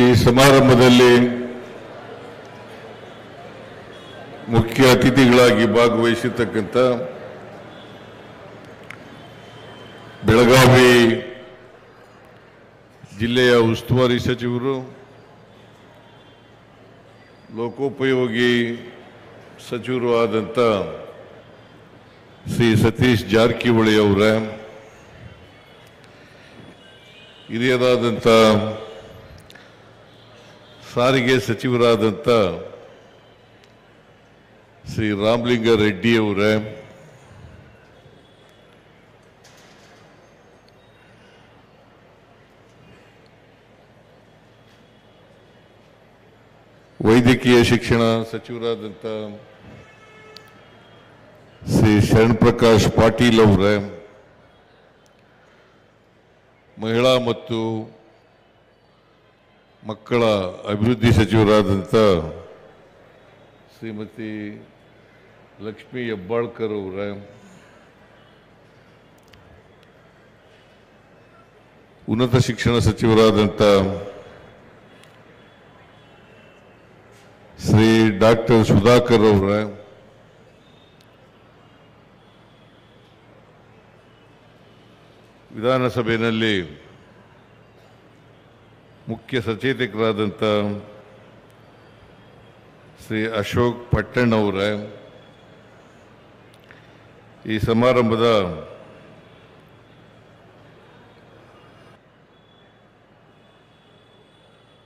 ಈ ಸಮಾರಂಭದಲ್ಲಿ ಮುಖ್ಯ ಅತಿಥಿಗಳಾಗಿ ಭಾಗವಹಿಸಿರ್ತಕ್ಕಂಥ ಬೆಳಗಾವಿ ಜಿಲ್ಲೆಯ ಉಸ್ತುವಾರಿ ಸಚಿವರು, ಲೋಕೋಪಯೋಗಿ ಸಚಿವರು ಆದಂಥ ಶ್ರೀ ಸತೀಶ್ ಜಾರಕಿಹೊಳಿ ಅವರ, ಹಿರಿಯರಾದಂಥ ಸಾರಿಗೆ ಸಚಿವರಾದಂಥ ಶ್ರೀ ರಾಮಲಿಂಗ ರೆಡ್ಡಿ ಅವರೇ, ವೈದ್ಯಕೀಯ ಶಿಕ್ಷಣ ಸಚಿವರಾದಂಥ ಶ್ರೀ ಶರಣ್ ಪ್ರಕಾಶ್ ಪಾಟೀಲ್ ಅವರೇ, ಮಹಿಳಾ ಮತ್ತು ಮಕ್ಕಳ ಅಭಿವೃದ್ಧಿ ಸಚಿವರಾದಂಥ ಶ್ರೀಮತಿ ಲಕ್ಷ್ಮೀ ಹೆಬ್ಬಾಳ್ಕರ್ ಅವರ ಉನ್ನತ ಶಿಕ್ಷಣ ಸಚಿವರಾದಂಥ ಶ್ರೀ ಡಾಕ್ಟರ್ ಸುಧಾಕರ್ ಅವರ ವಿಧಾನಸಭೆಯಲ್ಲಿ ಮುಖ್ಯ ಸಚೇತಕರಾದಂಥ ಶ್ರೀ ಅಶೋಕ್ ಪಟ್ಟಣ್ ಅವರ, ಈ ಸಮಾರಂಭದ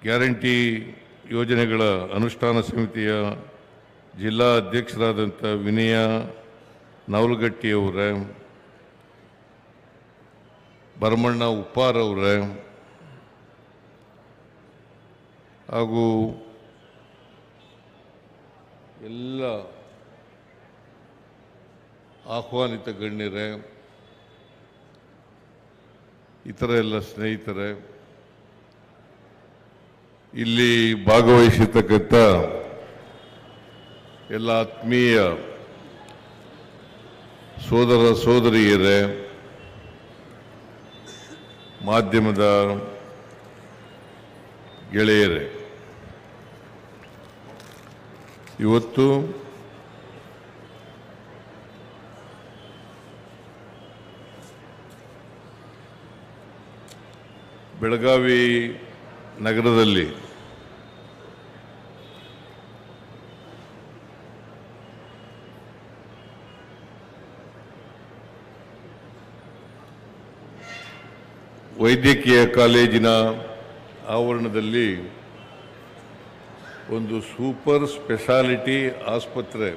ಗ್ಯಾರಂಟಿ ಯೋಜನೆಗಳ ಅನುಷ್ಠಾನ ಸಮಿತಿಯ ಜಿಲ್ಲಾ ಅಧ್ಯಕ್ಷರಾದಂಥ ವಿನಯ ನವಲಗಟ್ಟಿಯವರ ಭರಮಣ್ಣ ಉಪ್ಪಾರ್ ಅವರ ಹಾಗೂ ಎಲ್ಲ ಆಹ್ವಾನಿತ ಗಣ್ಯರೇ, ಇತರ ಎಲ್ಲ ಸ್ನೇಹಿತರೆ, ಇಲ್ಲಿ ಭಾಗವಹಿಸಿರ್ತಕ್ಕಂಥ ಎಲ್ಲ ಆತ್ಮೀಯ ಸೋದರ ಸೋದರಿಯರೇ, ಮಾಧ್ಯಮದ ಗೆಳೆಯರೇ ಇವತ್ತು ಬೆಳಗಾವಿ ನಗರದಲ್ಲಿ ವೈದ್ಯಕೀಯ ಕಾಲೇಜಿನ ಆವರಣದಲ್ಲಿ ಒಂದು ಸೂಪರ್ ಸ್ಪೆಷಾಲಿಟಿ ಆಸ್ಪತ್ರೆ.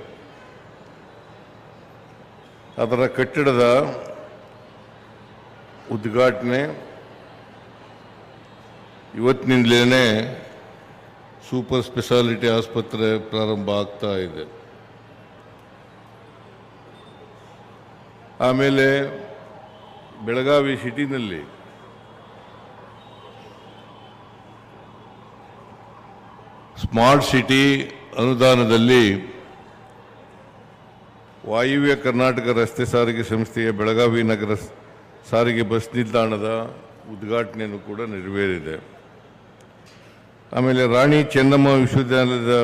ಅದರ ಕಟ್ಟಡದ ಉದ್ಘಾಟನೆ ಇವತ್ತಿನಿಂದಲೇ ಸೂಪರ್ ಸ್ಪೆಷಾಲಿಟಿ ಆಸ್ಪತ್ರೆ ಪ್ರಾರಂಭ ಆಗ್ತಾ ಇದೆ. ಆಮೇಲೆ ಬೆಳಗಾವಿ ಸಿಟಿನಲ್ಲಿ ಸ್ಮಾರ್ಟ್ ಸಿಟಿ ಅನುದಾನದಲ್ಲಿ ವಾಯುವ್ಯ ಕರ್ನಾಟಕ ರಸ್ತೆ ಸಾರಿಗೆ ಸಂಸ್ಥೆಯ ಬೆಳಗಾವಿ ನಗರ ಸಾರಿಗೆ ಬಸ್ ನಿಲ್ದಾಣದ ಉದ್ಘಾಟನೆಯನ್ನು ಕೂಡ ನೆರವೇರಿದೆ. ಆಮೇಲೆ ರಾಣಿ ಚೆನ್ನಮ್ಮ ವಿಶ್ವವಿದ್ಯಾಲಯದ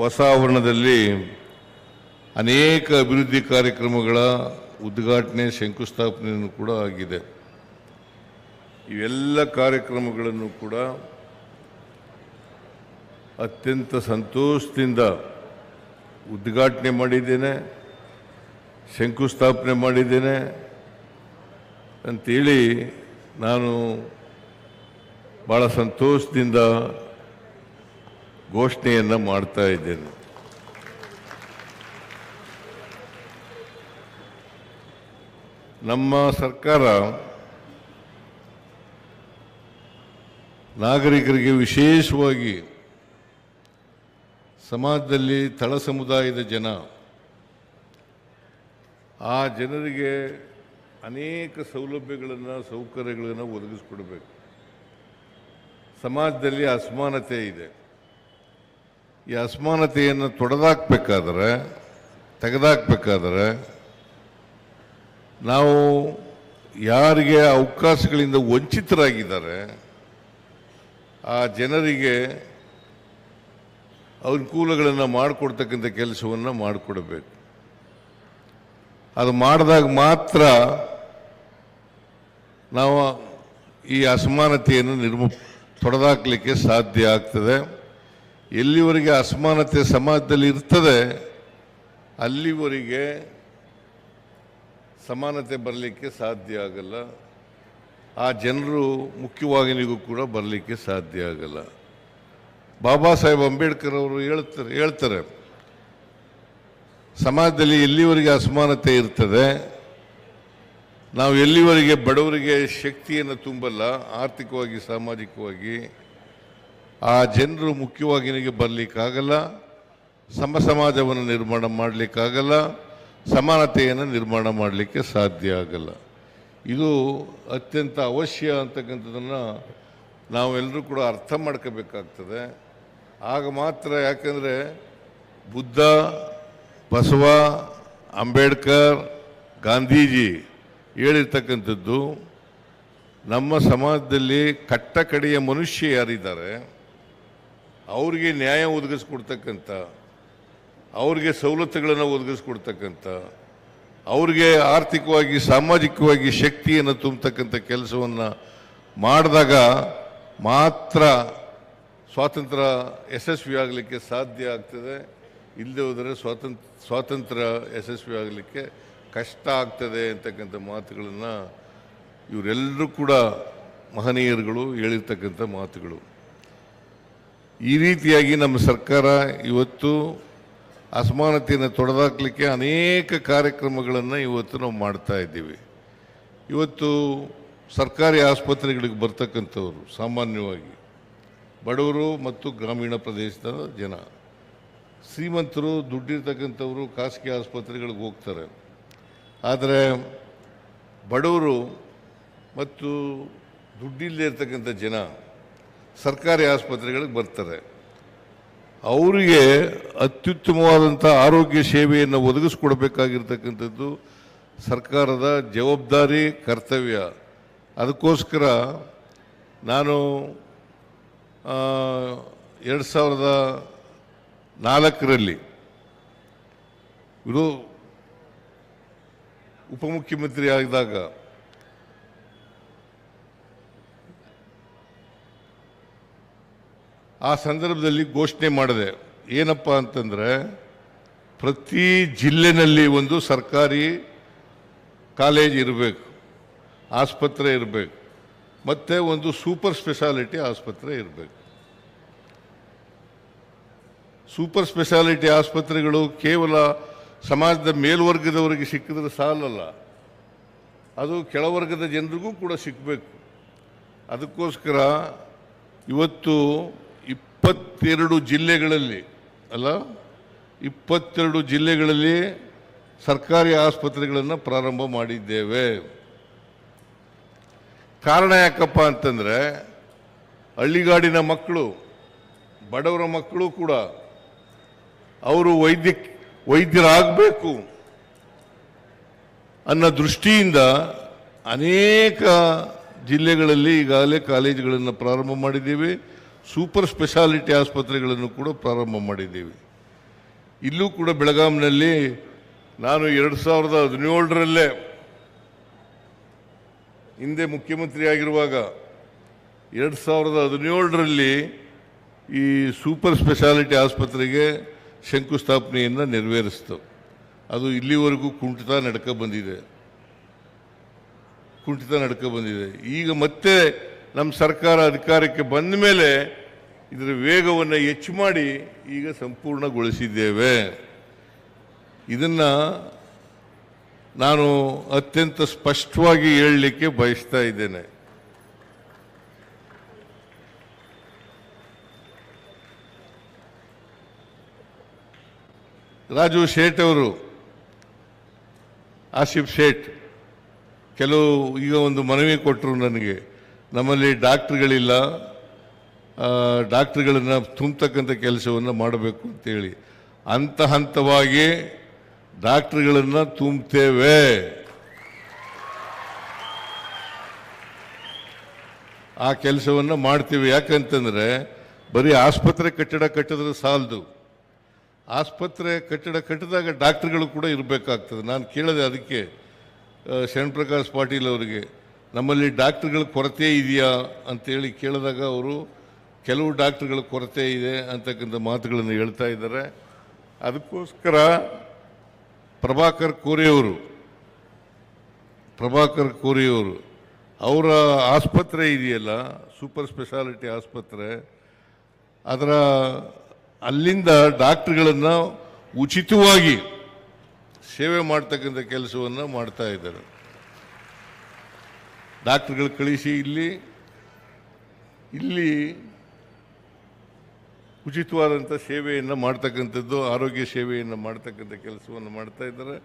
ಹೊಸ ಆವರಣದಲ್ಲಿ ಅನೇಕ ಅಭಿವೃದ್ಧಿ ಕಾರ್ಯಕ್ರಮಗಳ ಉದ್ಘಾಟನೆ, ಶಂಕುಸ್ಥಾಪನೆಯನ್ನು ಕೂಡ ಆಗಿದೆ. ಇವೆಲ್ಲ ಕಾರ್ಯಕ್ರಮಗಳನ್ನು ಕೂಡ ಅತ್ಯಂತ ಸಂತೋಷದಿಂದ ಉದ್ಘಾಟನೆ ಮಾಡಿದ್ದೇನೆ, ಶಂಕುಸ್ಥಾಪನೆ ಮಾಡಿದ್ದೇನೆ ಅಂತೇಳಿ ನಾನು ಭಾಳ ಸಂತೋಷದಿಂದ ಘೋಷಣೆಯನ್ನು ಮಾಡ್ತಾ ಇದ್ದೇನೆ. ನಮ್ಮ ಸರ್ಕಾರ ನಾಗರಿಕರಿಗೆ ವಿಶೇಷವಾಗಿ ಸಮಾಜದಲ್ಲಿ ತಳ ಸಮುದಾಯದ ಜನ, ಆ ಜನರಿಗೆ ಅನೇಕ ಸೌಲಭ್ಯಗಳನ್ನು, ಸೌಕರ್ಯಗಳನ್ನು ಒದಗಿಸ್ಕೊಡ್ಬೇಕು. ಸಮಾಜದಲ್ಲಿ ಅಸಮಾನತೆ ಇದೆ. ಈ ಅಸಮಾನತೆಯನ್ನು ತೊಡೆದಾಕ್ಬೇಕಾದ್ರೆ, ತೆಗೆದಾಕ್ಬೇಕಾದ್ರೆ ನಾವು ಯಾರಿಗೆ ಅವಕಾಶಗಳಿಂದ ವಂಚಿತರಾಗಿದ್ದಾರೆ, ಆ ಜನರಿಗೆ ಅನುಕೂಲಗಳನ್ನು ಮಾಡಿಕೊಡ್ತಕ್ಕಂಥ ಕೆಲಸವನ್ನು ಮಾಡಿಕೊಡಬೇಕು. ಅದು ಮಾಡಿದಾಗ ಮಾತ್ರ ನಾವು ಈ ಅಸಮಾನತೆಯನ್ನು ನಿರ್ಮ, ತೊಡೆದಾಕಲಿಕ್ಕೆ ಸಾಧ್ಯ ಆಗ್ತದೆ. ಎಲ್ಲಿವರೆಗೆ ಅಸಮಾನತೆ ಸಮಾಜದಲ್ಲಿ ಇರ್ತದೆ, ಅಲ್ಲಿವರೆಗೆ ಸಮಾನತೆ ಬರಲಿಕ್ಕೆ ಸಾಧ್ಯ ಆಗಲ್ಲ. ಆ ಜನರು ಮುಖ್ಯವಾಹಿನಿಗೂ ಕೂಡ ಬರಲಿಕ್ಕೆ ಸಾಧ್ಯ ಆಗಲ್ಲ. ಬಾಬಾ ಸಾಹೇಬ್ ಅಂಬೇಡ್ಕರ್ ಅವರು ಹೇಳ್ತಾರೆ ಹೇಳ್ತಾರೆ, ಸಮಾಜದಲ್ಲಿ ಎಲ್ಲಿವರೆಗೆ ಅಸಮಾನತೆ ಇರ್ತದೆ, ನಾವು ಎಲ್ಲಿವರೆಗೆ ಬಡವರಿಗೆ ಶಕ್ತಿಯನ್ನು ತುಂಬಲ್ಲ, ಆರ್ಥಿಕವಾಗಿ, ಸಾಮಾಜಿಕವಾಗಿ, ಆ ಜನರು ಮುಖ್ಯವಾಗಿನಿಗೆ ಬರಲಿಕ್ಕಾಗಲ್ಲ, ಸಮ ಸಮಾಜವನ್ನು ನಿರ್ಮಾಣ ಮಾಡಲಿಕ್ಕಾಗಲ್ಲ, ಸಮಾನತೆಯನ್ನು ನಿರ್ಮಾಣ ಮಾಡಲಿಕ್ಕೆ ಸಾಧ್ಯ ಆಗಲ್ಲ. ಇದು ಅತ್ಯಂತ ಅವಶ್ಯ ಅಂತಕ್ಕಂಥದ್ದನ್ನು ನಾವೆಲ್ಲರೂ ಕೂಡ ಅರ್ಥ ಮಾಡ್ಕೋಬೇಕಾಗ್ತದೆ. ಆಗ ಮಾತ್ರ ಯಾಕಂದರೆ ಬುದ್ಧ, ಬಸವ, ಅಂಬೇಡ್ಕರ್, ಗಾಂಧೀಜಿ ಹೇಳಿರ್ತಕ್ಕಂಥದ್ದು, ನಮ್ಮ ಸಮಾಜದಲ್ಲಿ ಕಟ್ಟ ಕಡೆಯ ಮನುಷ್ಯ ಯಾರಿದ್ದಾರೆ, ಅವ್ರಿಗೆ ನ್ಯಾಯ ಒದಗಿಸ್ಕೊಡ್ತಕ್ಕಂಥ, ಅವ್ರಿಗೆ ಸವಲತ್ತುಗಳನ್ನು ಒದಗಿಸ್ಕೊಡ್ತಕ್ಕಂಥ, ಅವ್ರಿಗೆ ಆರ್ಥಿಕವಾಗಿ, ಸಾಮಾಜಿಕವಾಗಿ ಶಕ್ತಿಯನ್ನು ತುಂಬತಕ್ಕಂಥ ಕೆಲಸವನ್ನು ಮಾಡಿದಾಗ ಮಾತ್ರ ಸ್ವಾತಂತ್ರ್ಯ ಯಶಸ್ವಿ ಆಗಲಿಕ್ಕೆ ಸಾಧ್ಯ ಆಗ್ತದೆ. ಇಲ್ಲದೆ ಹೋದರೆ ಸ್ವಾತಂತ್ರ್ಯ ಸ್ವಾತಂತ್ರ್ಯ ಯಶಸ್ವಿ ಆಗಲಿಕ್ಕೆ ಕಷ್ಟ ಆಗ್ತದೆ ಅಂತಕ್ಕಂಥ ಮಾತುಗಳನ್ನು ಇವರೆಲ್ಲರೂ ಕೂಡ ಮಹನೀಯರುಗಳು ಹೇಳಿರ್ತಕ್ಕಂಥ ಮಾತುಗಳು. ಈ ರೀತಿಯಾಗಿ ನಮ್ಮ ಸರ್ಕಾರ ಇವತ್ತು ಅಸಮಾನತೆಯನ್ನು ತೊಡೆದಾಕಲಿಕ್ಕೆ ಅನೇಕ ಕಾರ್ಯಕ್ರಮಗಳನ್ನು ಇವತ್ತು ನಾವು ಮಾಡ್ತಾ ಇದ್ದೀವಿ. ಇವತ್ತು ಸರ್ಕಾರಿ ಆಸ್ಪತ್ರೆಗಳಿಗೆ ಬರ್ತಕ್ಕಂಥವ್ರು ಸಾಮಾನ್ಯವಾಗಿ ಬಡವರು ಮತ್ತು ಗ್ರಾಮೀಣ ಪ್ರದೇಶದ ಜನ. ಶ್ರೀಮಂತರು ದುಡ್ಡಿರ್ತಕ್ಕಂಥವರು ಖಾಸಗಿ ಆಸ್ಪತ್ರೆಗಳಿಗೆ ಹೋಗ್ತಾರೆ. ಆದರೆ ಬಡವರು ಮತ್ತು ದುಡ್ಡಿಲ್ಲದೆ ಇರ್ತಕ್ಕಂಥ ಜನ ಸರ್ಕಾರಿ ಆಸ್ಪತ್ರೆಗಳಿಗೆ ಬರ್ತಾರೆ. ಅವರಿಗೆ ಅತ್ಯುತ್ತಮವಾದಂಥ ಆರೋಗ್ಯ ಸೇವೆಯನ್ನು ಒದಗಿಸ್ಕೊಡ್ಬೇಕಾಗಿರ್ತಕ್ಕಂಥದ್ದು ಸರ್ಕಾರದ ಜವಾಬ್ದಾರಿ, ಕರ್ತವ್ಯ. ಅದಕ್ಕೋಸ್ಕರ ನಾನು ಎರಡು ಸಾವಿರದ ನಾಲ್ಕರಲ್ಲಿ ಇವರು ಉಪಮುಖ್ಯಮಂತ್ರಿ ಆಗಿದಾಗ ಆ ಸಂದರ್ಭದಲ್ಲಿ ಘೋಷಣೆ ಮಾಡಿದೆ. ಏನಪ್ಪ ಅಂತಂದರೆ ಪ್ರತಿ ಜಿಲ್ಲೆನಲ್ಲಿ ಒಂದು ಸರ್ಕಾರಿ ಕಾಲೇಜ್ ಇರಬೇಕು, ಆಸ್ಪತ್ರೆ ಇರಬೇಕು. ಮತ್ತು ಒಂದು ಸೂಪರ್ ಸ್ಪೆಷಾಲಿಟಿ ಆಸ್ಪತ್ರೆ ಇರಬೇಕು. ಸೂಪರ್ ಸ್ಪೆಷಾಲಿಟಿ ಆಸ್ಪತ್ರೆಗಳು ಕೇವಲ ಸಮಾಜದ ಮೇಲ್ವರ್ಗದವರಿಗೆ ಸಿಕ್ಕಿದ್ರೆ ಸಾಲಲ್ಲ. ಅದು ಕೆಳವರ್ಗದ ಜನರಿಗೂ ಕೂಡ ಸಿಕ್ಕಬೇಕು ಅದಕ್ಕೋಸ್ಕರ ಇವತ್ತು ಇಪ್ಪತ್ತೆರಡು ಜಿಲ್ಲೆಗಳಲ್ಲಿ, ಅಲ್ಲ? ಇಪ್ಪತ್ತೆರಡು ಜಿಲ್ಲೆಗಳಲ್ಲಿ ಸರ್ಕಾರಿ ಆಸ್ಪತ್ರೆಗಳನ್ನು ಪ್ರಾರಂಭ ಮಾಡಿದ್ದೇವೆ. ಕಾರಣ ಯಾಕಪ್ಪ ಅಂತಂದರೆ ಹಳ್ಳಿಗಾಡಿನ ಮಕ್ಕಳು, ಬಡವರ ಮಕ್ಕಳು ಕೂಡ ಅವರು ವೈದ್ಯ, ವೈದ್ಯರಾಗಬೇಕು ಅನ್ನೋ ದೃಷ್ಟಿಯಿಂದ ಅನೇಕ ಜಿಲ್ಲೆಗಳಲ್ಲಿ ಈಗಾಗಲೇ ಕಾಲೇಜುಗಳನ್ನು ಪ್ರಾರಂಭ ಮಾಡಿದ್ದೀವಿ. ಸೂಪರ್ ಸ್ಪೆಷಾಲಿಟಿ ಆಸ್ಪತ್ರೆಗಳನ್ನು ಕೂಡ ಪ್ರಾರಂಭ ಮಾಡಿದ್ದೀವಿ. ಇಲ್ಲೂ ಕೂಡ ಬೆಳಗಾಂನಲ್ಲಿ ನಾನು ಎರಡು ಸಾವಿರದ ಹದಿನೇಳರಲ್ಲೇ ಹಿಂದೆ ಮುಖ್ಯಮಂತ್ರಿ ಆಗಿರುವಾಗ ಎರಡು ಸಾವಿರದ ಹದಿನೇಳರಲ್ಲಿ ಈ ಸೂಪರ್ ಸ್ಪೆಷಾಲಿಟಿ ಆಸ್ಪತ್ರೆಗೆ ಶಂಕುಸ್ಥಾಪನೆಯನ್ನು ನೆರವೇರಿಸ್ತು. ಅದು ಇಲ್ಲಿವರೆಗೂ ಕುಂಠಿತ ನಡ್ಕ ಬಂದಿದೆ. ಕುಂಠಿತ ನಡ್ಕ ಬಂದಿದೆ. ಈಗ ಮತ್ತೆ ನಮ್ಮ ಸರ್ಕಾರ ಅಧಿಕಾರಕ್ಕೆ ಬಂದ ಮೇಲೆ ಇದರ ವೇಗವನ್ನು ಹೆಚ್ಚು ಮಾಡಿ ಈಗ ಸಂಪೂರ್ಣಗೊಳಿಸಿದ್ದೇವೆ. ಇದನ್ನು ನಾನು ಅತ್ಯಂತ ಸ್ಪಷ್ಟವಾಗಿ ಹೇಳಲಿಕ್ಕೆ ಬಯಸ್ತಾ ಇದ್ದೇನೆ. ರಾಜು ಶೇಟ್ ಅವರು, ಆಸಿಫ್ ಶೇಟ್, ಕೆಲವು ಈಗ ಒಂದು ಮನವಿ ಕೊಟ್ಟರು ನನಗೆ. ನಮ್ಮಲ್ಲಿ ಡಾಕ್ಟ್ರುಗಳಿಲ್ಲ. ಡಾಕ್ಟ್ರುಗಳನ್ನು ತುಂಬತಕ್ಕಂಥ ಕೆಲಸವನ್ನು ಮಾಡಬೇಕು ಅಂತೇಳಿ. ಹಂತ ಹಂತವಾಗಿ ಡಾಕ್ಟ್ರುಗಳನ್ನು ತುಂಬುತ್ತೇವೆ. ಆ ಕೆಲಸವನ್ನು ಮಾಡ್ತೀವಿ. ಯಾಕಂತಂದರೆ ಬರೀ ಆಸ್ಪತ್ರೆ ಕಟ್ಟಡ ಕಟ್ಟಿದ್ರೆ ಸಾಲದು. ಆಸ್ಪತ್ರೆ ಕಟ್ಟಡ ಕಟ್ಟಿದಾಗ ಡಾಕ್ಟ್ರುಗಳು ಕೂಡ ಇರಬೇಕಾಗ್ತದೆ. ನಾನು ಕೇಳಿದೆ ಅದಕ್ಕೆ ಆ, ಶರಣ್ ಪ್ರಕಾಶ್ ಪಾಟೀಲ್ ಅವರಿಗೆ ನಮ್ಮಲ್ಲಿ ಡಾಕ್ಟ್ರುಗಳ ಕೊರತೆ ಇದೆಯಾ ಅಂತೇಳಿ ಕೇಳಿದಾಗ ಅವರು ಕೆಲವು ಡಾಕ್ಟ್ರುಗಳ ಕೊರತೆ ಇದೆ ಅಂತಕ್ಕಂಥ ಮಾತುಗಳನ್ನು ಹೇಳ್ತಾ ಇದ್ದಾರೆ. ಅದಕ್ಕೋಸ್ಕರ ಪ್ರಭಾಕರ್ ಕೋರಿಯವರು ಪ್ರಭಾಕರ್ ಕೋರಿಯವರು, ಅವರ ಆಸ್ಪತ್ರೆ ಇದೆಯಲ್ಲ, ಸೂಪರ್ ಸ್ಪೆಷಾಲಿಟಿ ಆಸ್ಪತ್ರೆ, ಅದರ ಅಲ್ಲಿಂದ ಡಾಕ್ಟ್ರುಗಳನ್ನು ಉಚಿತವಾಗಿ ಸೇವೆ ಮಾಡ್ತಕ್ಕಂಥ ಕೆಲಸವನ್ನು ಮಾಡ್ತಾ ಇದ್ದಾರೆ. ಡಾಕ್ಟ್ರುಗಳು ಕಳಿಸಿ ಇಲ್ಲಿ ಇಲ್ಲಿ ಉಚಿತವಾದಂಥ ಸೇವೆಯನ್ನು ಮಾಡ್ತಕ್ಕಂಥದ್ದು, ಆರೋಗ್ಯ ಸೇವೆಯನ್ನು ಮಾಡ್ತಕ್ಕಂಥ ಕೆಲಸವನ್ನು ಮಾಡ್ತಾ ಇದ್ದಾರೆ.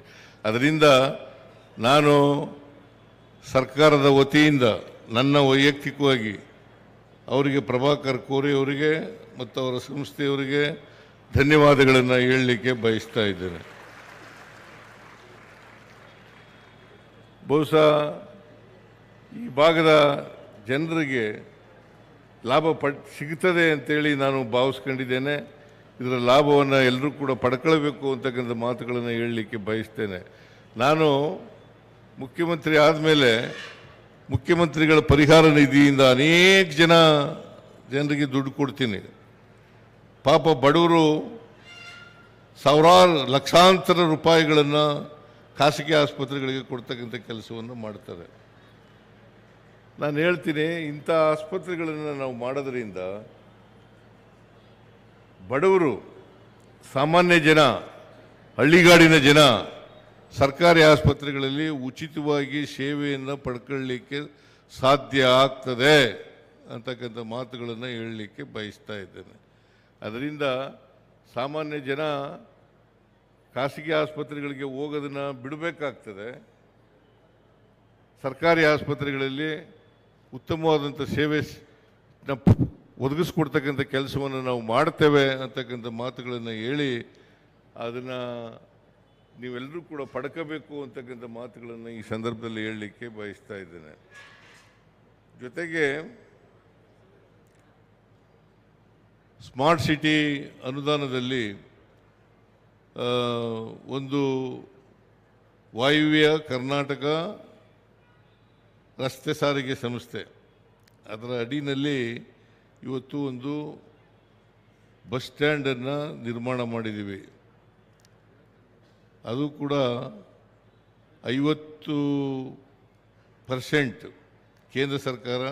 ಅದರಿಂದ ನಾನು ಸರ್ಕಾರದ ವತಿಯಿಂದ ನನ್ನ ವೈಯಕ್ತಿಕವಾಗಿ ಅವರಿಗೆ ಪ್ರಭಾಕರ್ ಕೋರಿ ಅವರಿಗೆ ಮತ್ತು ಅವರ ಸಂಸ್ಥೆಯವರಿಗೆ ಧನ್ಯವಾದಗಳನ್ನು ಹೇಳಲಿಕ್ಕೆ ಬಯಸ್ತಾ ಇದ್ದೇನೆ. ಬಹುಶಃ ಈ ಭಾಗದ ಜನರಿಗೆ ಲಾಭ ಪಡ್, ಸಿಗ್ತದೆ ಅಂತೇಳಿ ನಾನು ಭಾವಿಸ್ಕೊಂಡಿದ್ದೇನೆ. ಇದರ ಲಾಭವನ್ನು ಎಲ್ಲರೂ ಕೂಡ ಪಡ್ಕೊಳ್ಬೇಕು ಅಂತಕ್ಕಂಥ ಮಾತುಗಳನ್ನು ಹೇಳಲಿಕ್ಕೆ ಬಯಸ್ತೇನೆ. ನಾನು ಮುಖ್ಯಮಂತ್ರಿ ಆದಮೇಲೆ ಮುಖ್ಯಮಂತ್ರಿಗಳ ಪರಿಹಾರ ನಿಧಿಯಿಂದ ಅನೇಕ ಜನ ಜನರಿಗೆ ದುಡ್ಡು ಕೊಡ್ತೀನಿ. ಪಾಪ ಬಡವರು ಸಾವಿರಾರು ಲಕ್ಷಾಂತರ ರೂಪಾಯಿಗಳನ್ನು ಖಾಸಗಿ ಆಸ್ಪತ್ರೆಗಳಿಗೆ ಕೊಡ್ತಕ್ಕಂಥ ಕೆಲಸವನ್ನು ಮಾಡ್ತಾರೆ. ನಾನು ಹೇಳ್ತೀನಿ, ಇಂಥ ಆಸ್ಪತ್ರೆಗಳನ್ನು ನಾವು ಮಾಡೋದ್ರಿಂದ ಬಡವರು, ಸಾಮಾನ್ಯ ಜನ, ಹಳ್ಳಿಗಾಡಿನ ಜನ, ಸರ್ಕಾರಿ ಆಸ್ಪತ್ರೆಗಳಲ್ಲಿ ಉಚಿತವಾಗಿ ಸೇವೆಯನ್ನು ಪಡ್ಕೊಳ್ಳಿಕ್ಕೆ ಸಾಧ್ಯ ಆಗ್ತದೆ ಅಂತಕ್ಕಂಥ ಮಾತುಗಳನ್ನು ಹೇಳಲಿಕ್ಕೆ ಬಯಸ್ತಾ ಇದ್ದೇನೆ. ಅದರಿಂದ ಸಾಮಾನ್ಯ ಜನ ಖಾಸಗಿ ಆಸ್ಪತ್ರೆಗಳಿಗೆ ಹೋಗೋದನ್ನು ಬಿಡಬೇಕಾಗ್ತದೆ. ಸರ್ಕಾರಿ ಆಸ್ಪತ್ರೆಗಳಲ್ಲಿ ಉತ್ತಮವಾದಂಥ ಸೇವೆ ಒದಗಿಸ್ಕೊಡ್ತಕ್ಕಂಥ ಕೆಲಸವನ್ನು ನಾವು ಮಾಡ್ತೇವೆ ಅಂತಕ್ಕಂಥ ಮಾತುಗಳನ್ನು ಹೇಳಿ ಅದನ್ನು ನೀವೆಲ್ಲರೂ ಕೂಡ ಪಡ್ಕೋಬೇಕು ಅಂತಕ್ಕಂಥ ಮಾತುಗಳನ್ನು ಈ ಸಂದರ್ಭದಲ್ಲಿ ಹೇಳಲಿಕ್ಕೆ ಬಯಸ್ತಾ ಇದ್ದೇನೆ. ಜೊತೆಗೆ ಸ್ಮಾರ್ಟ್ ಸಿಟಿ ಅನುದಾನದಲ್ಲಿ ಒಂದು ವಾಯುವ್ಯ ಕರ್ನಾಟಕ ರಸ್ತೆ ಸಾರಿಗೆ ಸಂಸ್ಥೆ. ಅದರ ಅಡಿನಲ್ಲಿ ಇವತ್ತು ಒಂದು ಬಸ್ ಸ್ಟ್ಯಾಂಡನ್ನು ನಿರ್ಮಾಣ ಮಾಡಿದ್ದೀವಿ. ಅದು ಕೂಡ ಐವತ್ತು ಪರ್ಸೆಂಟ್ ಕೇಂದ್ರ ಸರ್ಕಾರ,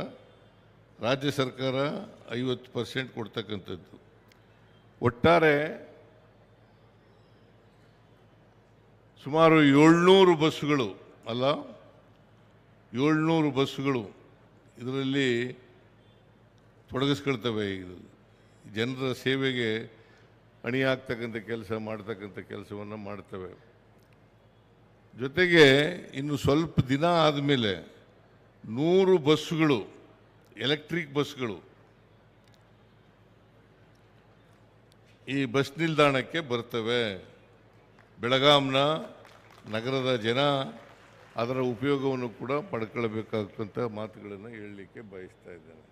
ರಾಜ್ಯ ಸರ್ಕಾರ ಐವತ್ತು ಪರ್ಸೆಂಟ್ ಕೊಡ್ತಕ್ಕಂಥದ್ದು. ಒಟ್ಟಾರೆ ಸುಮಾರು ಏಳ್ನೂರು ಬಸ್ಸುಗಳು ಅಲ್ಲ ಏಳ್ನೂರು ಬಸ್ಸುಗಳು ಇದರಲ್ಲಿ ತೊಡಗಿಸ್ಕೊಳ್ತವೆ. ಇದು ಜನರ ಸೇವೆಗೆ ಅಣಿಯಾಗ್ತಕ್ಕಂಥ ಕೆಲಸ, ಮಾಡ್ತಕ್ಕಂಥ ಕೆಲಸವನ್ನು ಮಾಡ್ತವೆ. ಜೊತೆಗೆ ಇನ್ನು ಸ್ವಲ್ಪ ದಿನ ಆದಮೇಲೆ ನೂರು ಬಸ್ಸುಗಳು, ಎಲೆಕ್ಟ್ರಿಕ್ ಬಸ್ಗಳು ಈ ಬಸ್ ನಿಲ್ದಾಣಕ್ಕೆ ಬರ್ತವೆ. ಬೆಳಗಾಂನ ನಗರದ ಜನ ಅದರ ಉಪಯೋಗವನ್ನು ಕೂಡ ಪಡ್ಕೊಳ್ಬೇಕಾದಂಥ ಮಾತುಗಳನ್ನು ಹೇಳಲಿಕ್ಕೆ ಬಯಸ್ತಾ ಇದ್ದೇನೆ.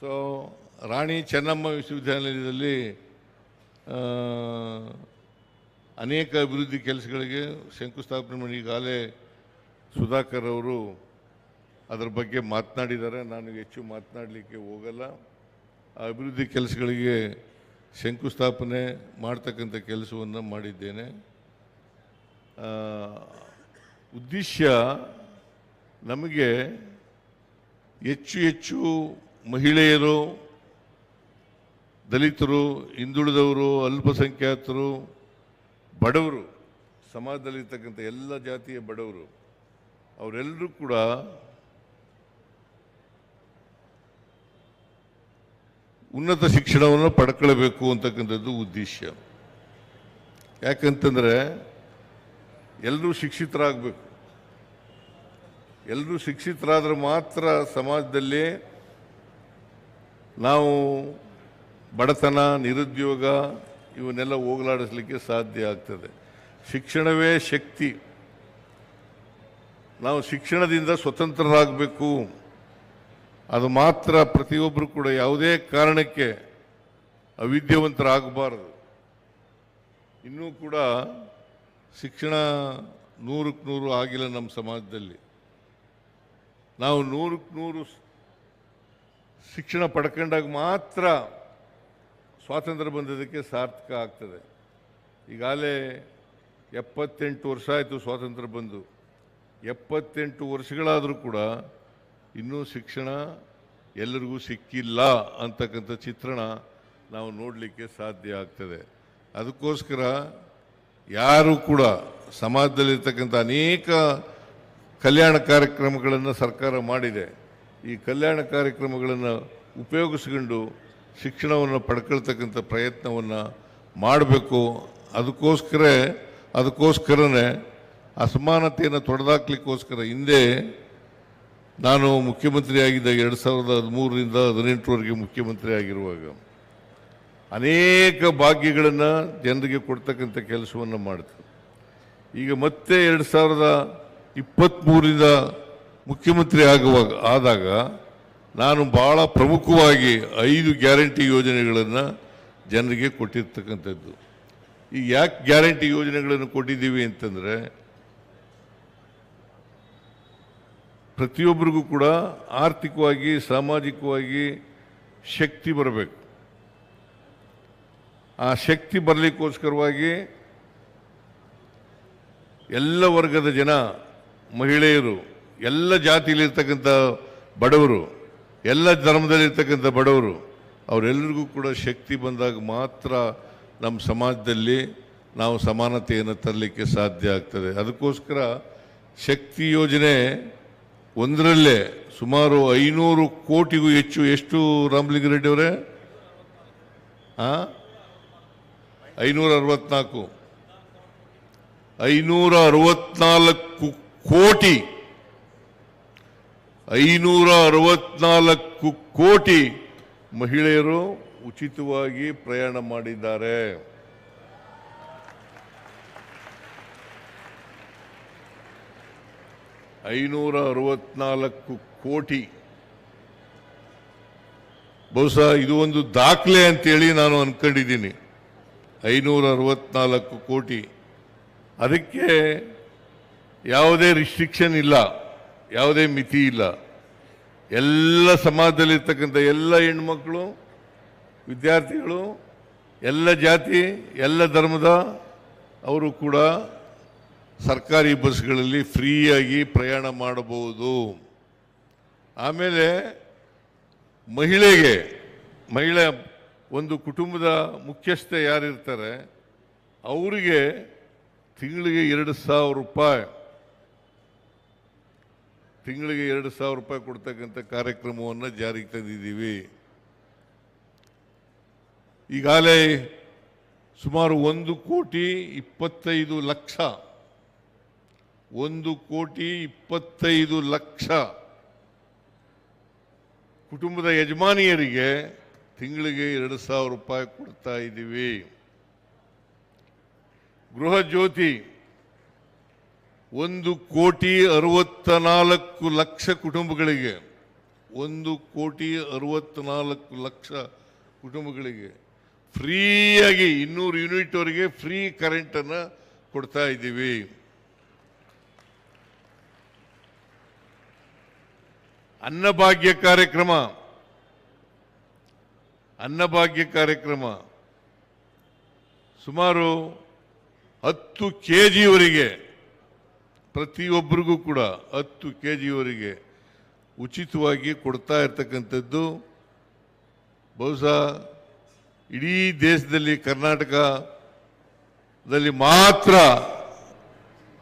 ಸೊ ರಾಣಿ ಚೆನ್ನಮ್ಮ ವಿಶ್ವವಿದ್ಯಾನಿಲಯದಲ್ಲಿ ಅನೇಕ ಅಭಿವೃದ್ಧಿ ಕೆಲಸಗಳಿಗೆ ಶಂಕುಸ್ಥಾಪನೆ ಮಾಡಿ ಈಗಾಗಲೇ ಸುಧಾಕರ್ ಅವರು ಅದರ ಬಗ್ಗೆ ಮಾತನಾಡಿದ್ದಾರೆ. ನಾನು ಹೆಚ್ಚು ಮಾತನಾಡಲಿಕ್ಕೆ ಹೋಗಲ್ಲ. ಆ ಅಭಿವೃದ್ಧಿ ಕೆಲಸಗಳಿಗೆ ಶಂಕುಸ್ಥಾಪನೆ ಮಾಡ್ತಕ್ಕಂಥ ಕೆಲಸವನ್ನು ಮಾಡಿದ್ದೇನೆ. ಉದ್ದೇಶ ನಮಗೆ ಹೆಚ್ಚು ಹೆಚ್ಚು ಮಹಿಳೆಯರು, ದಲಿತರು, ಹಿಂದುಳಿದವರು, ಅಲ್ಪಸಂಖ್ಯಾತರು, ಬಡವರು ಸಮಾಜದಲ್ಲಿರ್ತಕ್ಕಂಥ ಎಲ್ಲ ಜಾತಿಯ ಬಡವರು, ಅವರೆಲ್ಲರೂ ಕೂಡ ಉನ್ನತ ಶಿಕ್ಷಣವನ್ನು ಪಡ್ಕೊಳ್ಬೇಕು ಅಂತಕ್ಕಂಥದ್ದು ಉದ್ದೇಶ. ಯಾಕಂತಂದರೆ ಎಲ್ಲರೂ ಶಿಕ್ಷಿತರಾಗಬೇಕು. ಎಲ್ಲರೂ ಶಿಕ್ಷಿತರಾದರೆ ಮಾತ್ರ ಸಮಾಜದಲ್ಲಿ ನಾವು ಬಡತನ, ನಿರುದ್ಯೋಗ ಇವನ್ನೆಲ್ಲ ಹೋಗಲಾಡಿಸ್ಲಿಕ್ಕೆ ಸಾಧ್ಯ ಆಗ್ತದೆ. ಶಿಕ್ಷಣವೇ ಶಕ್ತಿ. ನಾವು ಶಿಕ್ಷಣದಿಂದ ಸ್ವತಂತ್ರರಾಗಬೇಕು. ಅದು ಮಾತ್ರ ಪ್ರತಿಯೊಬ್ಬರು ಕೂಡ ಯಾವುದೇ ಕಾರಣಕ್ಕೆ ಅವಿದ್ಯಾವಂತರಾಗಬಾರದು. ಇನ್ನೂ ಕೂಡ ಶಿಕ್ಷಣ ನೂರಕ್ಕೆ ನೂರು ಆಗಿಲ್ಲ ನಮ್ಮ ಸಮಾಜದಲ್ಲಿ. ನಾವು ನೂರಕ್ಕೆ ನೂರು ಶಿಕ್ಷಣ ಪಡ್ಕೊಂಡಾಗ ಮಾತ್ರ ಸ್ವಾತಂತ್ರ್ಯ ಬಂದದಕ್ಕೆ ಸಾರ್ಥಕ ಆಗ್ತದೆ. ಈಗಾಗಲೇ ಎಪ್ಪತ್ತೆಂಟು ವರ್ಷ ಆಯಿತು ಸ್ವಾತಂತ್ರ್ಯ ಬಂದು. ಎಪ್ಪತ್ತೆಂಟು ವರ್ಷಗಳಾದರೂ ಕೂಡ ಇನ್ನೂ ಶಿಕ್ಷಣ ಎಲ್ಲರಿಗೂ ಸಿಕ್ಕಿಲ್ಲ ಅಂತಕ್ಕಂಥ ಚಿತ್ರಣ ನಾವು ನೋಡಲಿಕ್ಕೆ ಸಾಧ್ಯ ಆಗ್ತದೆ. ಅದಕ್ಕೋಸ್ಕರ ಯಾರು ಕೂಡ ಸಮಾಜದಲ್ಲಿರ್ತಕ್ಕಂಥ ಅನೇಕ ಕಲ್ಯಾಣ ಕಾರ್ಯಕ್ರಮಗಳನ್ನು ಸರ್ಕಾರ ಮಾಡಿದೆ. ಈ ಕಲ್ಯಾಣ ಕಾರ್ಯಕ್ರಮಗಳನ್ನು ಉಪಯೋಗಿಸ್ಕೊಂಡು ಶಿಕ್ಷಣವನ್ನು ಪಡ್ಕೊಳ್ತಕ್ಕಂಥ ಪ್ರಯತ್ನವನ್ನು ಮಾಡಬೇಕು. ಅದಕ್ಕೋಸ್ಕರ, ಅದಕ್ಕೋಸ್ಕರನೇ ಅಸಮಾನತೆಯನ್ನು ತೊಡೆದಾಕ್ಲಿಕ್ಕೋಸ್ಕರ ಹಿಂದೆ ನಾನು ಮುಖ್ಯಮಂತ್ರಿ ಆಗಿದ್ದಾಗ ಎರಡು ಸಾವಿರದ ಹದಿಮೂರರಿಂದ ಹದಿನೆಂಟರವರೆಗೆ ಮುಖ್ಯಮಂತ್ರಿ ಆಗಿರುವಾಗ ಅನೇಕ ಭಾಗ್ಯಗಳನ್ನು ಜನರಿಗೆ ಕೊಡ್ತಕ್ಕಂಥ ಕೆಲಸವನ್ನು ಮಾಡ್ತು ಈಗ ಮತ್ತೆ ಎರಡು ಸಾವಿರದ ಇಪ್ಪತ್ತ್ಮೂರಿಂದ ಮುಖ್ಯಮಂತ್ರಿ ಆಗುವಾಗ, ಆದಾಗ ನಾನು ಭಾಳ ಪ್ರಮುಖವಾಗಿ ಐದು ಗ್ಯಾರಂಟಿ ಯೋಜನೆಗಳನ್ನು ಜನರಿಗೆ ಕೊಟ್ಟಿರ್ತಕ್ಕಂಥದ್ದು. ಈಗ ಯಾಕೆ ಗ್ಯಾರಂಟಿ ಯೋಜನೆಗಳನ್ನು ಕೊಟ್ಟಿದ್ದೀವಿ ಅಂತಂದರೆ, ಪ್ರತಿಯೊಬ್ಬರಿಗೂ ಕೂಡ ಆರ್ಥಿಕವಾಗಿ, ಸಾಮಾಜಿಕವಾಗಿ ಶಕ್ತಿ ಬರಬೇಕು. ಆ ಶಕ್ತಿ ಬರಲಿಕ್ಕೋಸ್ಕರವಾಗಿ ಎಲ್ಲ ವರ್ಗದ ಜನ, ಮಹಿಳೆಯರು, ಎಲ್ಲ ಜಾತಿಯಲ್ಲಿರ್ತಕ್ಕಂಥ ಬಡವರು, ಎಲ್ಲ ಧರ್ಮದಲ್ಲಿರ್ತಕ್ಕಂಥ ಬಡವರು, ಅವರೆಲ್ಲರಿಗೂ ಕೂಡ ಶಕ್ತಿ ಬಂದಾಗ ಮಾತ್ರ ನಮ್ಮ ಸಮಾಜದಲ್ಲಿ ನಾವು ಸಮಾನತೆಯನ್ನು ತರಲಿಕ್ಕೆ ಸಾಧ್ಯ ಆಗ್ತದೆ. ಅದಕ್ಕೋಸ್ಕರ ಶಕ್ತಿ ಯೋಜನೆ ಒಂದರಲ್ಲೇ ಸುಮಾರು ಐನೂರು ಕೋಟಿಗೂ ಹೆಚ್ಚು. ಎಷ್ಟು ರಾಮಲಿಂಗಾರೆಡ್ಡಿ ಅವರೇ? ಹಾಂ ಐನೂರ ಅರವತ್ನಾಲ್ಕು ಐನೂರ ಅರವತ್ನಾಲ್ಕು ಕೋಟಿ. ಐನೂರ ಅರವತ್ನಾಲ್ಕು ಕೋಟಿ ಮಹಿಳೆಯರು ಉಚಿತವಾಗಿ ಪ್ರಯಾಣ ಮಾಡಿದ್ದಾರೆ. ಐನೂರ ಅರವತ್ನಾಲ್ಕು ಕೋಟಿ. ಬಹುಶಃ ಇದು ಒಂದು ದಾಖಲೆ ಅಂತೇಳಿ ನಾನು ಅನ್ಕೊಂಡಿದ್ದೀನಿ. ಐನೂರ ಅರವತ್ನಾಲ್ಕು ಕೋಟಿ. ಅದಕ್ಕೆ ಯಾವುದೇ ರಿಸ್ಟ್ರಿಕ್ಷನ್ ಇಲ್ಲ, ಯಾವುದೇ ಮಿತಿ ಇಲ್ಲ. ಎಲ್ಲ ಸಮಾಜದಲ್ಲಿರ್ತಕ್ಕಂಥ ಎಲ್ಲ ಹೆಣ್ಮಕ್ಳು, ವಿದ್ಯಾರ್ಥಿಗಳು, ಎಲ್ಲ ಜಾತಿ, ಎಲ್ಲ ಧರ್ಮದ ಅವರು ಕೂಡ ಸರ್ಕಾರಿ ಬಸ್ಗಳಲ್ಲಿ ಫ್ರೀಯಾಗಿ ಪ್ರಯಾಣ ಮಾಡಬಹುದು. ಆಮೇಲೆ ಮಹಿಳೆಗೆ, ಮಹಿಳೆ ಒಂದು ಕುಟುಂಬದ ಮುಖ್ಯಸ್ಥ ಯಾರಿರ್ತಾರೆ, ಅವರಿಗೆ ತಿಂಗಳಿಗೆ ಎರಡು ಸಾವಿರ ರೂಪಾಯಿ. ತಿಂಗಳಿಗೆ ಎರಡು ಸಾವಿರ ರೂಪಾಯಿ ಕೊಡ್ತಕ್ಕಂಥ ಕಾರ್ಯಕ್ರಮವನ್ನು ಜಾರಿಗೆ ತಂದಿದ್ದೀವಿ. ಈಗಾಗಲೇ ಸುಮಾರು ಒಂದು ಕೋಟಿ ಇಪ್ಪತ್ತೈದು ಲಕ್ಷ, ಒಂದು ಕೋಟಿ ಇಪ್ಪತ್ತೈದು ಲಕ್ಷ ಕುಟುಂಬದ ಯಜಮಾನಿಯರಿಗೆ ತಿಂಗಳಿಗೆ ಎರಡು ಸಾವಿರ ರೂಪಾಯಿ ಕೊಡ್ತಾ ಇದ್ದೀವಿ. ಗೃಹ ಜ್ಯೋತಿ, ಒಂದು ಕೋಟಿ ಅರವತ್ತ ನಾಲ್ಕು ಲಕ್ಷ ಕುಟುಂಬಗಳಿಗೆ, ಒಂದು ಕೋಟಿ ಅರವತ್ತ ನಾಲ್ಕು ಲಕ್ಷ ಕುಟುಂಬಗಳಿಗೆ ಫ್ರೀಯಾಗಿ ಇನ್ನೂರು ಯೂನಿಟ್ವರೆಗೆ ಫ್ರೀ ಕರೆಂಟನ್ನು ಕೊಡ್ತಾ ಇದ್ದೀವಿ. ಅನ್ನಭಾಗ್ಯ ಕಾರ್ಯಕ್ರಮ ಅನ್ನಭಾಗ್ಯ ಕಾರ್ಯಕ್ರಮ ಸುಮಾರು ಹತ್ತು ಕೆ ಜಿಯವರೆಗೆ ಪ್ರತಿಯೊಬ್ಬರಿಗೂ ಕೂಡ ಹತ್ತು ಕೆ ಜಿವರಿಗೆ ಉಚಿತವಾಗಿ ಕೊಡ್ತಾ ಇರ್ತಕ್ಕಂಥದ್ದು. ಬಹುಶಃ ಇಡೀ ದೇಶದಲ್ಲಿ, ಕರ್ನಾಟಕದಲ್ಲಿ ಮಾತ್ರ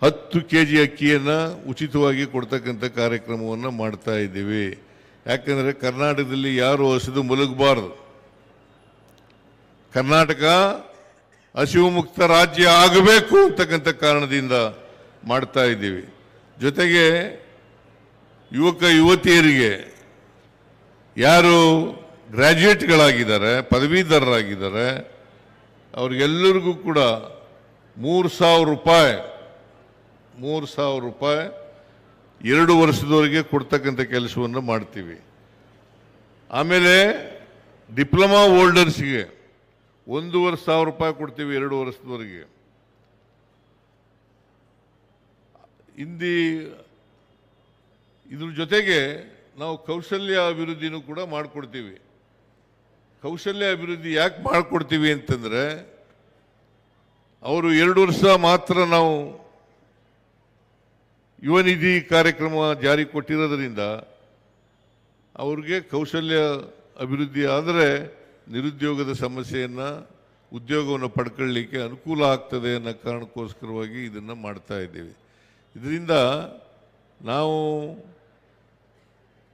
ಹತ್ತು ಕೆ ಜಿ ಅಕ್ಕಿಯನ್ನು ಉಚಿತವಾಗಿ ಕೊಡ್ತಕ್ಕಂಥ ಕಾರ್ಯಕ್ರಮವನ್ನು ಮಾಡ್ತಾ ಇದ್ದೀವಿ. ಯಾಕಂದರೆ ಕರ್ನಾಟಕದಲ್ಲಿ ಯಾರು ಹಸಿದು ಮಲಗಬಾರದು. ಕರ್ನಾಟಕ ಹಸಿವು ಮುಕ್ತ ರಾಜ್ಯ ಆಗಬೇಕು ಅಂತಕ್ಕಂಥ ಕಾರಣದಿಂದ ಮಾಡ್ತಾ ಇದ್ದೀವಿ. ಜೊತೆಗೆ ಯುವಕ ಯುವತಿಯರಿಗೆ ಯಾರು ಗ್ರ್ಯಾಜುಯೇಟ್ಗಳಾಗಿದ್ದಾರೆ ಪದವೀಧರರಾಗಿದ್ದಾರೆ, ಅವ್ರಿಗೆಲ್ಲರಿಗೂ ಕೂಡ ಮೂರು ಸಾವಿರ ರೂಪಾಯಿ, ಮೂರು ಸಾವಿರ ರೂಪಾಯಿ ಎರಡು ವರ್ಷದವರೆಗೆ ಕೊಡ್ತಕ್ಕಂಥ ಕೆಲಸವನ್ನು ಮಾಡ್ತೀವಿ. ಆಮೇಲೆ ಡಿಪ್ಲೊಮಾ ಹೋಲ್ಡರ್ಸ್ಗೆ ಒಂದೂವರೆ ಸಾವಿರ ರೂಪಾಯಿ ಕೊಡ್ತೀವಿ ಎರಡು ವರ್ಷದವರೆಗೆ. ಹಿಂದಿ ಇದ್ರ ಜೊತೆಗೆ ನಾವು ಕೌಶಲ್ಯ ಅಭಿವೃದ್ಧಿನೂ ಕೂಡ ಮಾಡಿಕೊಡ್ತೀವಿ. ಕೌಶಲ್ಯ ಅಭಿವೃದ್ಧಿ ಯಾಕೆ ಮಾಡಿಕೊಡ್ತೀವಿ ಅಂತಂದರೆ, ಅವರು ಎರಡು ವರ್ಷ ಮಾತ್ರ ನಾವು ಯುವ ನಿಧಿ ಕಾರ್ಯಕ್ರಮ ಜಾರಿ ಕೊಟ್ಟಿರೋದರಿಂದ, ಅವ್ರಿಗೆ ಕೌಶಲ್ಯ ಅಭಿವೃದ್ಧಿ ಆದರೆ ನಿರುದ್ಯೋಗದ ಸಮಸ್ಯೆಯನ್ನು ಉದ್ಯೋಗವನ್ನು ಪಡ್ಕೊಳ್ಳಿಕ್ಕೆ ಅನುಕೂಲ ಆಗ್ತದೆ ಅನ್ನೋ ಕಾರಣಕ್ಕೋಸ್ಕರವಾಗಿ ಇದನ್ನು ಮಾಡ್ತಾ ಇದ್ದೀವಿ. ಇದರಿಂದ ನಾವು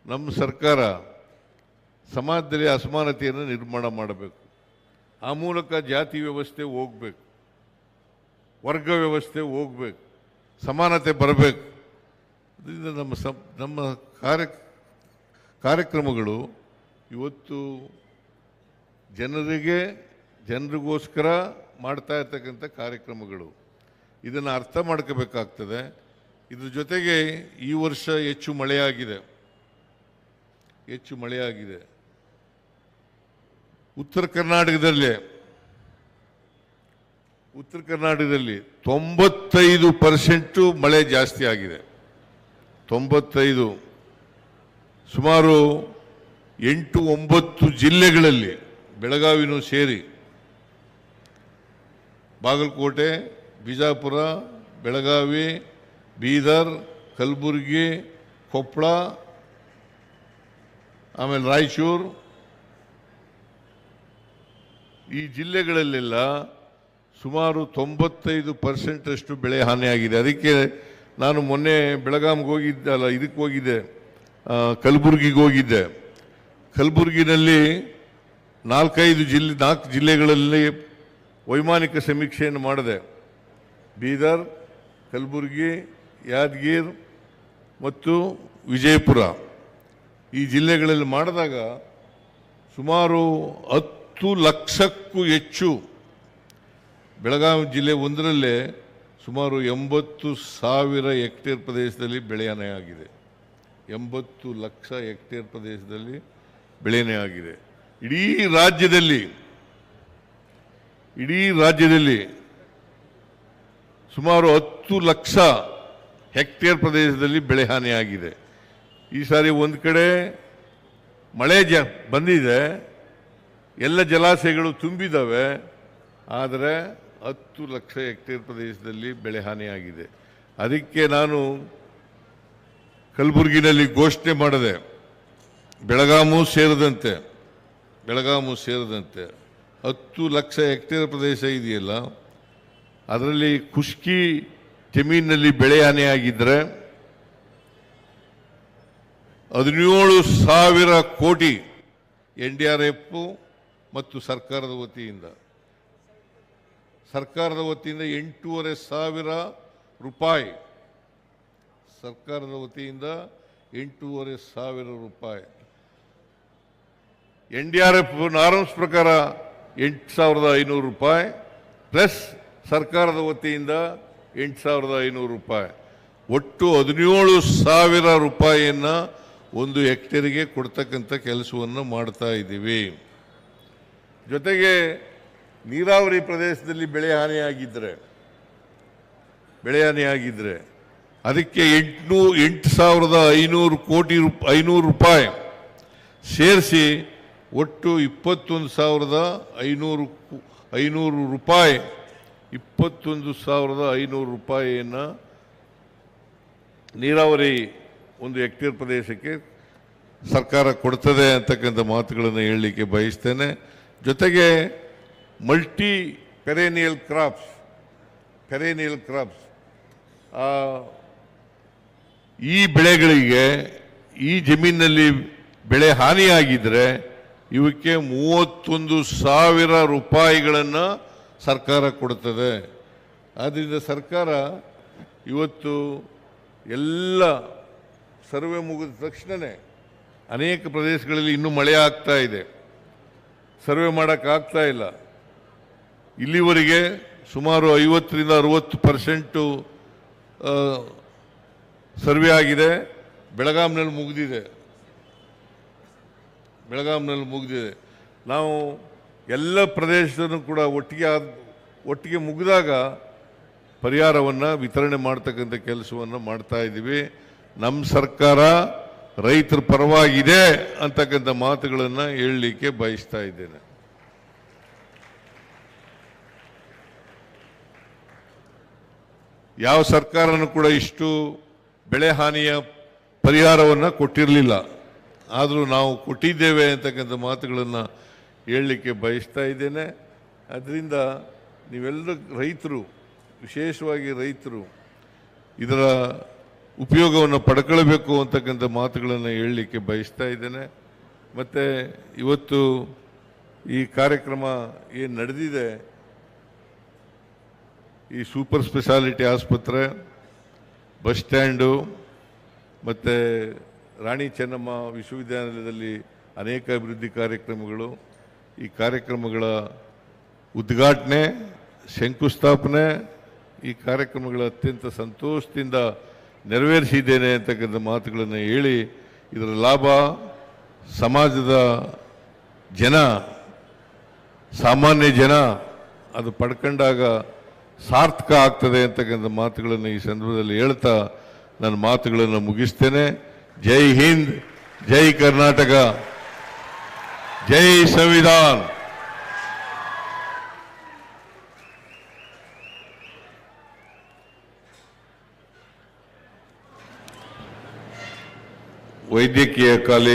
ನಮ್ಮ ಸರ್ಕಾರ ಸಮಾಜದಲ್ಲಿ ಅಸಮಾನತೆಯನ್ನು ನಿರ್ಮಾಣ ಮಾಡಬೇಕು. ಆ ಮೂಲಕ ಜಾತಿ ವ್ಯವಸ್ಥೆ ಹೋಗ್ಬೇಕು. ವರ್ಗ ವ್ಯವಸ್ಥೆ ಹೋಗ್ಬೇಕು. ಸಮಾನತೆ ಬರಬೇಕು. ಇದರಿಂದ ನಮ್ಮ ಸಮ ನಮ್ಮ ಕಾರ್ಯ, ಕಾರ್ಯಕ್ರಮಗಳು ಇವತ್ತು ಜನರಿಗೆ ಜನರಿಗೋಸ್ಕರ ಮಾಡ್ತಾ ಇರ್ತಕ್ಕಂಥ ಕಾರ್ಯಕ್ರಮಗಳು. ಇದನ್ನು ಅರ್ಥ ಮಾಡ್ಕೋಬೇಕಾಗ್ತದೆ. ಇದ್ರ ಜೊತೆಗೆ ಈ ವರ್ಷ ಹೆಚ್ಚು ಮಳೆಯಾಗಿದೆ. ಹೆಚ್ಚು ಮಳೆಯಾಗಿದೆ. ಉತ್ತರ ಕರ್ನಾಟಕದಲ್ಲಿ ಉತ್ತರ ಕರ್ನಾಟಕದಲ್ಲಿ ತೊಂಬತ್ತೈದು ಪರ್ಸೆಂಟು ಮಳೆ ಜಾಸ್ತಿ ಆಗಿದೆ. ತೊಂಬತ್ತೈದು, ಸುಮಾರು ಎಂಟು ಒಂಬತ್ತು ಜಿಲ್ಲೆಗಳಲ್ಲಿ ಬೆಳಗಾವಿನೂ ಸೇರಿ ಬಾಗಲಕೋಟೆ, ಬಿಜಾಪುರ, ಬೆಳಗಾವಿ, ಬೀದರ್, ಕಲಬುರಗಿ ಕೊಪ್ಪಳ ಆಮೇಲೆ ರಾಯಚೂರು. ಈ ಜಿಲ್ಲೆಗಳಲ್ಲೆಲ್ಲ ಸುಮಾರು ತೊಂಬತ್ತೈದು ಪರ್ಸೆಂಟಷ್ಟು ಬೆಳೆ ಹಾನಿಯಾಗಿದೆ. ಅದಕ್ಕೆ ನಾನು ಮೊನ್ನೆ ಬೆಳಗಾವಿಗೆ ಹೋಗಿದ್ದೆ, ಅಲ್ಲ ಇದಕ್ಕೆ ಹೋಗಿದ್ದೆ ಕಲಬುರಗಿಗೆ ಕಲಬುರ್ಗಿಗೆ ಹೋಗಿದ್ದೆ. ಕಲಬುರ್ಗಿನಲ್ಲಿ ನಾಲ್ಕೈದು ಜಿಲ್ಲೆ, ನಾಲ್ಕು ಜಿಲ್ಲೆಗಳಲ್ಲಿ ವೈಮಾನಿಕ ಸಮೀಕ್ಷೆಯನ್ನು ಮಾಡಿದೆ ಬೀದರ್, ಕಲಬುರಗಿ, ಯಾದಗಿರ್ ಮತ್ತು ವಿಜಯಪುರ ಈ ಜಿಲ್ಲೆಗಳಲ್ಲಿ ಮಾಡಿದಾಗ ಸುಮಾರು ಹತ್ತು ಲಕ್ಷಕ್ಕೂ ಹೆಚ್ಚು ಬೆಳಗಾವಿ ಜಿಲ್ಲೆ ಒಂದರಲ್ಲೇ ಸುಮಾರು ಎಂಬತ್ತು ಸಾವಿರ ಹೆಕ್ಟೇರ್ ಪ್ರದೇಶದಲ್ಲಿ ಬೆಳೆಯನೇ ಆಗಿದೆ. ಎಂಬತ್ತು ಲಕ್ಷ ಹೆಕ್ಟೇರ್ ಪ್ರದೇಶದಲ್ಲಿ ಬೆಳೆಯನೆ ಆಗಿದೆ. ಇಡೀ ರಾಜ್ಯದಲ್ಲಿ ಇಡೀ ರಾಜ್ಯದಲ್ಲಿ ಸುಮಾರು ಹತ್ತು ಲಕ್ಷ ಹೆಕ್ಟೇರ್ ಪ್ರದೇಶದಲ್ಲಿ ಬೆಳೆ ಹಾನಿಯಾಗಿದೆ. ಈ ಸಾರಿ ಒಂದು ಕಡೆ ಮಳೆ ಜ ಬಂದಿದೆ, ಎಲ್ಲ ಜಲಾಶಯಗಳು ತುಂಬಿದ್ದಾವೆ ಆದರೆ ಹತ್ತು ಲಕ್ಷ ಹೆಕ್ಟೇರ್ ಪ್ರದೇಶದಲ್ಲಿ ಬೆಳೆ ಹಾನಿಯಾಗಿದೆ. ಅದಕ್ಕೆ ನಾನು ಕಲಬುರಗಿನಲ್ಲಿ ಘೋಷಣೆ ಮಾಡಿದೆ, ಬೆಳಗಾಮು ಸೇರಿದಂತೆ ಬೆಳಗಾಮು ಸೇರಿದಂತೆ ಹತ್ತು ಲಕ್ಷ ಹೆಕ್ಟೇರ್ ಪ್ರದೇಶ ಇದೆಯಲ್ಲ, ಅದರಲ್ಲಿ ಖುಷ್ಕಿ ಜಮೀನಿನಲ್ಲಿ ಬೆಳೆ ಹಾನಿಯಾಗಿದ್ದರೆ ಹದಿನೇಳು ಸಾವಿರ ಕೋಟಿ ಎನ್ ಡಿ ಆರ್ ಎಫ್ ಮತ್ತು ಸರ್ಕಾರದ ವತಿಯಿಂದ. ಸರ್ಕಾರದ ವತಿಯಿಂದ ಎಂಟೂವರೆ ಸಾವಿರ ರೂಪಾಯಿ. ಸರ್ಕಾರದ ವತಿಯಿಂದ ಎಂಟೂವರೆ ಸಾವಿರ ರೂಪಾಯಿ. N D R F norms ಪ್ರಕಾರ ಎಂಟು ಸಾವಿರದ ಐನೂರು ರೂಪಾಯಿ, ಪ್ಲಸ್ ಸರ್ಕಾರದ ವತಿಯಿಂದ ಎಂಟು ಸಾವಿರದ ಐನೂರು ರೂಪಾಯಿ. ಒಟ್ಟು ಹದಿನೇಳು ಸಾವಿರ ರೂಪಾಯಿಯನ್ನು ಒಂದು ಹೆಕ್ಟೇರಿಗೆ ಕೊಡ್ತಕ್ಕಂಥ ಕೆಲಸವನ್ನು ಮಾಡ್ತಾ ಇದ್ದೀವಿ. ಜೊತೆಗೆ ನೀರಾವರಿ ಪ್ರದೇಶದಲ್ಲಿ ಬೆಳೆ ಹಾನಿಯಾಗಿದ್ದರೆ ಬೆಳೆ ಹಾನಿಯಾಗಿದ್ದರೆ ಅದಕ್ಕೆ ಎಂಟುನೂ ಎಂಟು ಸಾವಿರದ ಐನೂರು ಕೋಟಿ ರೂಪ ಐನೂರು ರೂಪಾಯಿ ಸೇರಿಸಿ ಒಟ್ಟು ಇಪ್ಪತ್ತೊಂದು ಸಾವಿರದ ಐನೂರು ಐನೂರು ರೂಪಾಯಿ, ಇಪ್ಪತ್ತೊಂದು ಸಾವಿರದ ಐನೂರು ರೂಪಾಯಿಯನ್ನು ನೀರಾವರಿ ಒಂದು ಹೆಕ್ಟೇರ್ ಪ್ರದೇಶಕ್ಕೆ ಸರ್ಕಾರ ಕೊಡ್ತದೆ ಅಂತಕ್ಕಂಥ ಮಾತುಗಳನ್ನು ಹೇಳಲಿಕ್ಕೆ ಬಯಸ್ತೇನೆ. ಜೊತೆಗೆ multi perennial crops perennial crops ಈ ಬೆಳೆಗಳಿಗೆ, ಈ ಜಮೀನಿನಲ್ಲಿ ಬೆಳೆ ಹಾನಿಯಾಗಿದ್ದರೆ ಇವಕ್ಕೆ ಮೂವತ್ತೊಂದು ಸಾವಿರ ರೂಪಾಯಿಗಳನ್ನು ಸರ್ಕಾರ ಕೊಡ್ತದೆ. ಆದ್ದರಿಂದ ಸರ್ಕಾರ ಇವತ್ತು ಎಲ್ಲ ಸರ್ವೆ ಮುಗಿದ ತಕ್ಷಣವೇ ಅನೇಕ ಪ್ರದೇಶಗಳಲ್ಲಿ ಇನ್ನೂ ಮಳೆ ಆಗ್ತಾ ಇದೆ. ಸರ್ವೆ ಮಾಡೋಕ್ಕಾಗ್ತಾ ಇಲ್ಲ. ಇಲ್ಲಿವರೆಗೆ ಸುಮಾರು ಐವತ್ತರಿಂದ ಅರುವತ್ತು ಪರ್ಸೆಂಟು ಸರ್ವೆ ಆಗಿದೆ. ಬೆಳಗಾಂನಲ್ಲಿ ಮುಗಿದಿದೆ. ಬೆಳಗಾಂನಲ್ಲಿ ಮುಗಿದಿದೆ. ನಾವು ಎಲ್ಲ ಪ್ರದೇಶದಲ್ಲೂ ಕೂಡ ಒಟ್ಟಿಗೆ ಆದ, ಒಟ್ಟಿಗೆ ಮುಗಿದಾಗ ಪರಿಹಾರವನ್ನು ವಿತರಣೆ ಮಾಡ್ತಕ್ಕಂಥ ಕೆಲಸವನ್ನು ಮಾಡ್ತಾ ಇದ್ದೀವಿ. ನಮ್ಮ ಸರ್ಕಾರ ರೈತರ ಪರವಾಗಿದೆ ಅಂತಕ್ಕಂಥ ಮಾತುಗಳನ್ನು ಹೇಳಲಿಕ್ಕೆ ಬಯಸ್ತಾ ಇದ್ದೇನೆ. ಯಾವ ಸರ್ಕಾರನೂ ಕೂಡ ಇಷ್ಟು ಬೆಳೆ ಹಾನಿಯ ಪರಿಹಾರವನ್ನು ಕೊಟ್ಟಿರಲಿಲ್ಲ. ಆದರೂ ನಾವು ಕೊಟ್ಟಿದ್ದೇವೆ ಅಂತಕ್ಕಂಥ ಮಾತುಗಳನ್ನು ಹೇಳಲಿಕ್ಕೆ ಬಯಸ್ತಾ ಇದ್ದೇನೆ. ಅದರಿಂದ ನೀವೆಲ್ಲರೂ ರೈತರು, ವಿಶೇಷವಾಗಿ ರೈತರು, ಇದರ ಉಪಯೋಗವನ್ನು ಪಡ್ಕೊಳ್ಬೇಕು ಅಂತಕ್ಕಂಥ ಮಾತುಗಳನ್ನು ಹೇಳಲಿಕ್ಕೆ ಬಯಸ್ತಾ ಇದ್ದೇನೆ. ಮತ್ತು ಇವತ್ತು ಈ ಕಾರ್ಯಕ್ರಮ ಏನು ನಡೆದಿದೆ, ಈ ಸೂಪರ್ ಸ್ಪೆಷಾಲಿಟಿ ಆಸ್ಪತ್ರೆ, ಬಸ್ ಸ್ಟ್ಯಾಂಡು, ಮತ್ತು ರಾಣಿ ಚೆನ್ನಮ್ಮ ವಿಶ್ವವಿದ್ಯಾನಿಲಯದಲ್ಲಿ ಅನೇಕ ಅಭಿವೃದ್ಧಿ ಕಾರ್ಯಕ್ರಮಗಳು. ಈ ಕಾರ್ಯಕ್ರಮಗಳ ಉದ್ಘಾಟನೆ, ಶಂಕುಸ್ಥಾಪನೆ, ಈ ಕಾರ್ಯಕ್ರಮಗಳ ಅತ್ಯಂತ ಸಂತೋಷದಿಂದ ನೆರವೇರಿಸಿದ್ದೇನೆ ಅಂತಕ್ಕಂಥ ಮಾತುಗಳನ್ನು ಹೇಳಿ, ಇದರ ಲಾಭ ಸಮಾಜದ ಜನ, ಸಾಮಾನ್ಯ ಜನ, ಅದು ಪಡ್ಕೊಂಡಾಗ ಸಾರ್ಥಕ ಆಗ್ತದೆ ಅಂತಕ್ಕಂಥ ಮಾತುಗಳನ್ನು ಈ ಸಂದರ್ಭದಲ್ಲಿ ಹೇಳ್ತಾ, ನನ್ನ ಮಾತುಗಳನ್ನು ಮುಗಿಸ್ತೇನೆ. ಜೈ ಹಿಂದ್ ಜೈ ಕರ್ನಾಟಕ ಜೈ ಸಂವಿಧಾನ್ ವೈದ್ಯಕೀಯ ಕಾಲೇಜ್